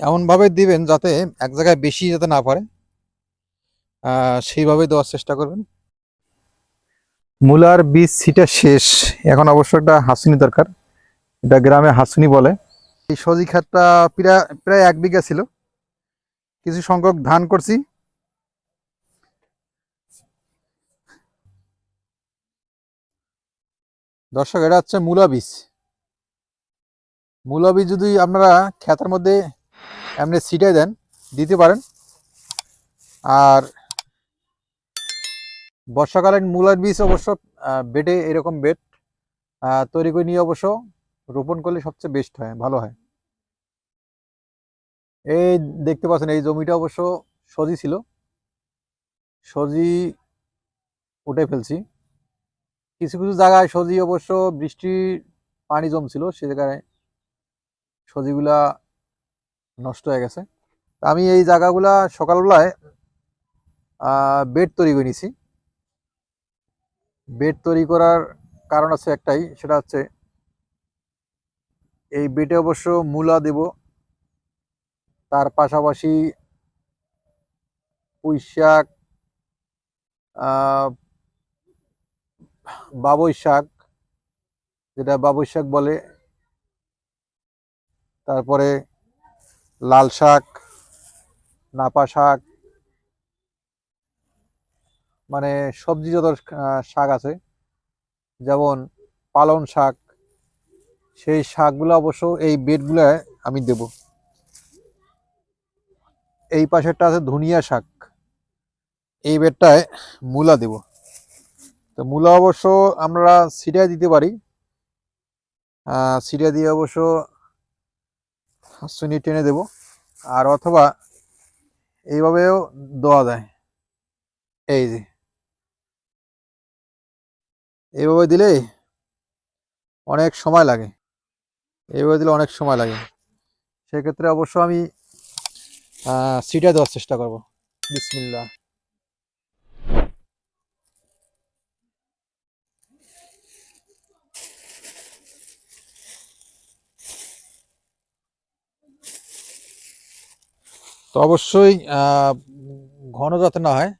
এমনভাবে দিবেন যাতে এক জায়গায় বেশি যাতে না পারে। সেইভাবে দেওয়ার চেষ্টা করবেন। মূলার বীজ ছিটা শেষ। এখন অবশ্য একটা হাসুনি দরকার। এটা গ্রামে হাসুনি বলে। এই সজি খাতটা প্রায় প্রায় এক বিঘা ছিল। কিছু সংখ্যক ধান করছি। দর্শক, এটা হচ্ছে মূলা বীজ। মূলা বীজ যদি আপনারা খেতের মধ্যে এমনি ছিটাই দেন, দিতে পারেন। আর বর্ষাকালীন মূলার বীজ অবশ্য বেডে এরকম বেড তৈরি করে নিয়ে অবশ্য রোপণ করলে সবচেয়ে বেস্ট হয়, ভালো হয়। এই দেখতে পাচ্ছেন, এই জমিটা অবশ্য সজি ছিল। সজি উঠে ফেলছি। কিছু কিছু জায়গায় সজি অবশ্য বৃষ্টির পানি জমছিল, সে জায়গায় সজিগুলা নষ্ট হয়ে গেছে। আমি এই জায়গাগুলা সকালবেলায় বেড তৈরি করে নিছি। বেড তৈরি করার কারণ আছে একটাই, সেটা হচ্ছে এই বেডে অবশ্য মূলা দেব। তার পাশাপাশি পুঁই শাক বাবুই শাক, যেটা বাবুই শাক বলে। তারপরে লাল শাক, নাপা শাক মানে সবজি যত শাক আছে, যেমন পালং শাক, সেই শাকগুলো অবশ্য এই বেডগুলোয় আমি দেব। এই পাশেরটা আছে ধনিয়া শাক, এই বেডটায় মূলা দেব। তো মূলা অবশ্য আমরা সিরিয়া দিতে পারি সিরিয়া দিয়ে অবশ্য হাসুনি টেনে দেব। আর অথবা এইভাবেও দেওয়া দেয় এই যে। এইভাবে দিলে অনেক সময় লাগে। এইভাবে দিলে অনেক সময় লাগে। সেক্ষেত্রে অবশ্য আমি সিটা দেওয়ার চেষ্টা করব। বিসমিল্লা তো অবশ্যই ঘন যাতে না হয়,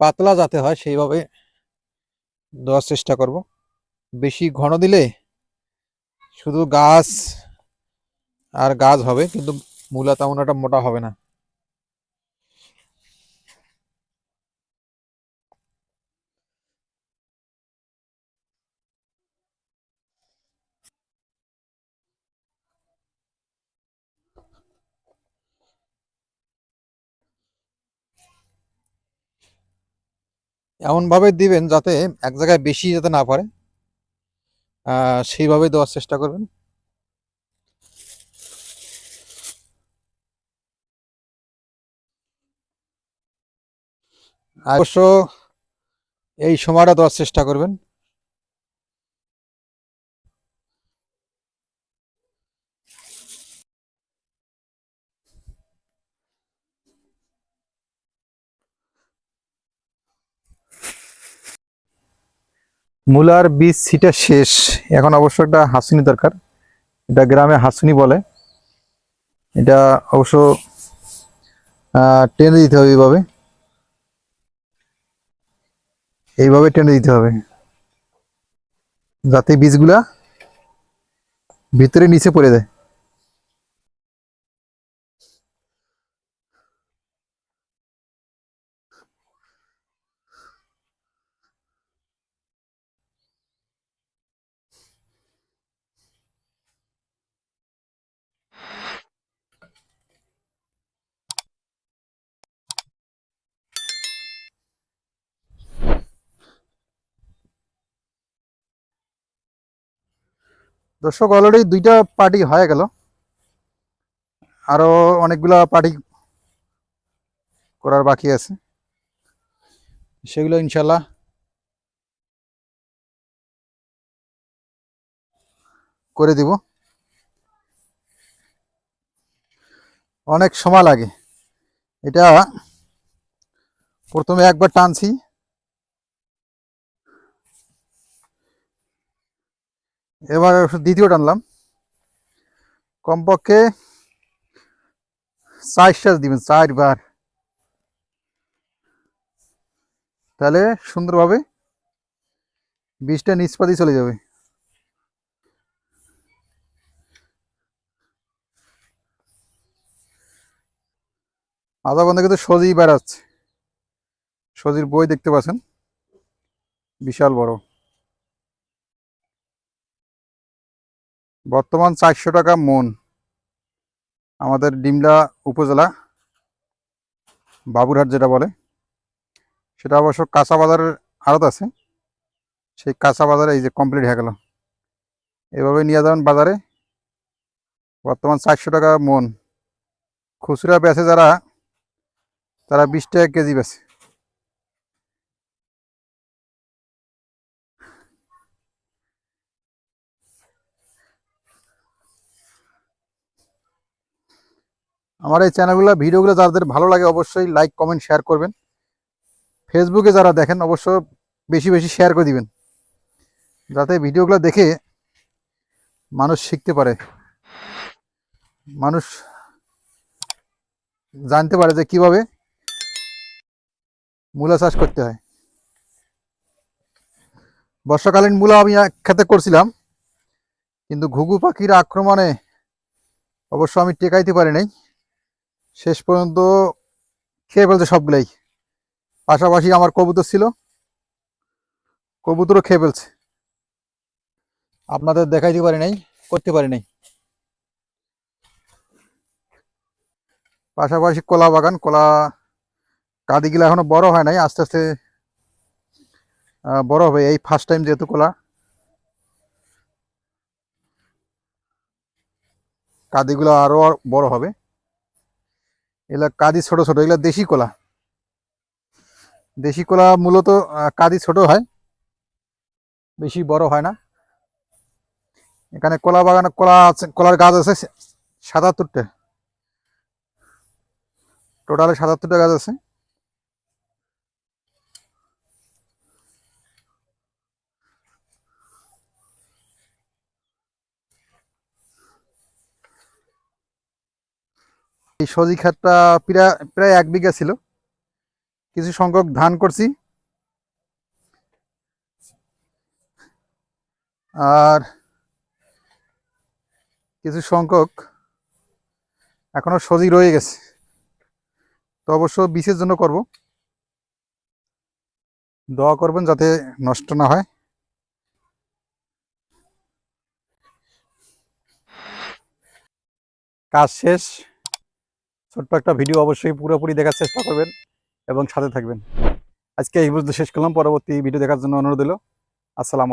পাতলা যাতে হয়, সেইভাবে দেওয়ার চেষ্টা করব। বেশি ঘন দিলে শুধু গাছ আর গাছ হবে, কিন্তু মূলা তেমন একটা মোটা হবে না। এমন ভাবে দিবেন যাতে এক জায়গায় বেশি যাতে না পারে। সেইভাবে দেওয়ার চেষ্টা করবেন। অবশ্য এই সময়টা দেওয়ার চেষ্টা করবেন। মূলার বীজ ছিটা শেষ। এখন অবশ্য একটা হাসুনি দরকার। এটা গ্রামে হাসুনি বলে। এটা অবশ্য টেনে দিতে হবে এইভাবে। এইভাবে টেনে দিতে হবে। যাতে বীজগুলা ভিতরে নিচে পড়ে যায়। দর্শক অলরেডি দুইটা পার্টি হয়ে গেল। আরও অনেকগুলা পার্টি করার বাকি আছে। সেগুলো ইনশাল্লাহ করে দিব। অনেক সময় লাগে। এটা প্রথমে একবার টানছি। এবার দ্বিতীয় টানলাম। কমপক্ষে চার শ্বাস দিবেন, চারবার। তাহলে সুন্দরভাবে বীজটা নিষ্পাতি চলে যাবে। আধা ঘণ্টা কিন্তু সজি বেড়াচ্ছে। সজির বই দেখতে পাচ্ছেন। বিশাল বড়। বর্তমান চারশো টাকা মন। আমাদের ডিমলা উপজেলা, বাবুরহাট যেটা বলে, সেটা অবশ্য কাঁচা বাজারের আড়ত আছে। সেই কাঁচা বাজারে এই যে কমপ্লিট হয়ে গেল। এভাবে নিয়ে যাবেন বাজারে। বর্তমান চারশো টাকা মন। খুচরা বেচে যারা, তারা বিশ টাকা কেজি বেচে। আমার এই চ্যানেলগুলো, ভিডিওগুলো যাদের ভালো লাগে অবশ্যই লাইক কমেন্ট শেয়ার করবেন। ফেসবুকে যারা দেখেন, অবশ্য বেশি বেশি শেয়ার করে দিবেন। যাতে ভিডিওগুলো দেখে মানুষ শিখতে পারে। মানুষ জানতে পারে যে কীভাবে মূলা চাষ করতে হয়। বর্ষাকালীন মূলা আমি খেতে করছিলাম, কিন্তু ঘুঘু পাখির আক্রমণে অবশ্য আমি টেকাইতে পারি নাই। শেষ পর্যন্ত খেয়ে ফেলছে সবগুলাই। পাশাপাশি আমার কবুতর ছিল। কবুতরও খেয়ে ফেলছে। আপনাদের দেখাইতে পারি নাই, করতে পারি নাই। পাশাপাশি কলা বাগান, কলা কাদিগুলো এখনও বড় হয় নাই, আস্তে আস্তে বড় হবে এই ফার্স্ট টাইম যেহেতু কলা। কাদিগুলো আরও বড় হবে। এগুলা কাদি ছোট ছোট, এগুলা দেশি কলা। দেশি কলা মূলত কাদি ছোট হয়, বেশি বড় হয় না। এখানে কলা বাগানে কলা আছে, কলার গাছ আছে সাতাত্তরটা। টোটালে সাতাত্তরটা গাছ আছে। এই সজি ক্ষেতটা প্রায় প্রায় এক বিঘা ছিল। কিছু সংখ্যক ধান করছি। আর কিছু সংখ্যক এখনও সজি রয়ে গেছে। তো অবশ্য বিষের জন্য করব। দোয়া করবেন যাতে নষ্ট না হয়। কাজ শেষ। ছোট্ট একটা ভিডিও অবশ্যই পুরোপুরি দেখার চেষ্টা করবেন এবং সাথে থাকবেন। আজকে এই বুঝতে শেষ করলাম। পরবর্তী ভিডিও দেখার জন্য অনুরোধ হলো আসসালাম